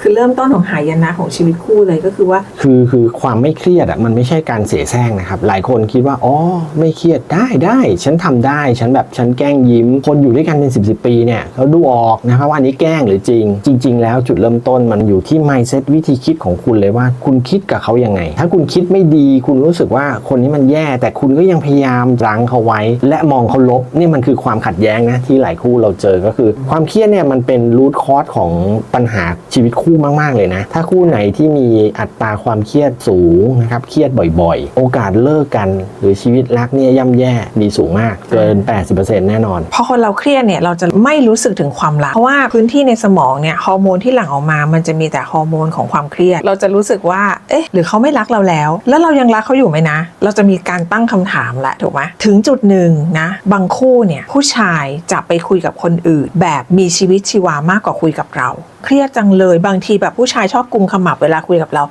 คือเริ่มต้นของหายนะของชีวิตคู่เลยก็คือว่า คือคือความไม่เครียดอะมันไม่ใช่การเสียแซงนะครับ หลายคนคิดว่าอ๋อไม่เครียดได้ได้ฉันทำได้ฉันแบบฉันแกล้งยิ้ม คนอยู่ด้วยกันเป็น10บสปีเนี่ยเขาดูออกนะครับว่าอันนี้แกล้งหรือจริง จริง ๆ แล้วจุดเริ่มต้นมันอยู่ที่ mindset วิธีคิดของคุณเลยว่า คุณคิดกับเขายังไง ถ้าคุณคิดไม่ดี คุณรู้สึกว่าคนนี้มันแย่ แต่คุณก็ยังพยายามรั้งเขาไว้ และมองเขาลบนี่มันคือความขัดแย้งนะที่หลายคู่เราเจอก็คือ ความเครียดเนี่ยมันเป็นรูทคอสของปัญหาชีวิตคูู่่มาก ๆ เลยนะ ถ้าคู่ไหนที่มีอัตราความเครียดสูงนะครับ เครียดบ่อยๆ โอกาสเลิกกัน หรือชีวิตรักเนี่ยย่ำแย่มีสูงมาก เกิน 80%แน่นอนพอคนเราเครียดเนี่ยเราจะไม่รู้สึกถึงความรัก เพราะว่าพื้นที่ในสมองเนี่ยฮอร์โมนที่หลั่งออกมา มันจะมีแต่ฮอร์โมนของความเครียด เราจะรู้สึกว่า เอ๊ะ หรือเขาไม่รักเราแล้ว แล้วเรายังรักเขาอยู่ไหมนะ เราจะมีการตั้งคำถามแหละถูกไหมถึงจุดหนึ่งนะ บางคู่เนี่ยผู้ชายจะไปคุยกับคนอื่น แบบมีชีวิตชีวามากกว่าคุยกับเรา เครียดจังเลยบางางทีแบบผู้ชายชอบกุมขมับเวลาคุยกับเรา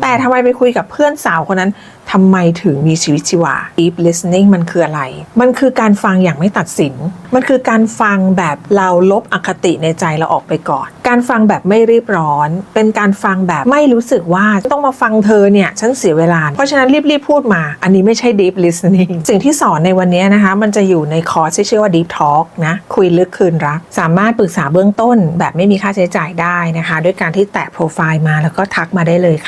แต่ทำไมไปคุยกับเพื่อนสาวคนนั้น ทำไมถึงมีชีวิตชีวา deep listening มันคืออะไร มันคือการฟังอย่างไม่ตัดสิน มันคือการฟังแบบเราลบอคติในใจเราออกไปก่อน การฟังแบบไม่รีบร้อน เป็นการฟังแบบไม่รู้สึกว่าต้องมาฟังเธอเนี่ยฉันเสียเวลา เพราะฉะนั้นรีบๆพูดมา อันนี้ไม่ใช่ deep listening สิ่งที่สอนในวันนี้นะคะ มันจะอยู่ในคอร์สที่ชื่อว่า deep talk นะ คุยลึกคืนรัก สามารถปรึกษาเบื้องต้นแบบไม่มีค่าใช้จ่ายได้นะคะ ด้วยการที่แตะโปรไฟล์มาแล้วก็ทักมาได้เลยค่ะ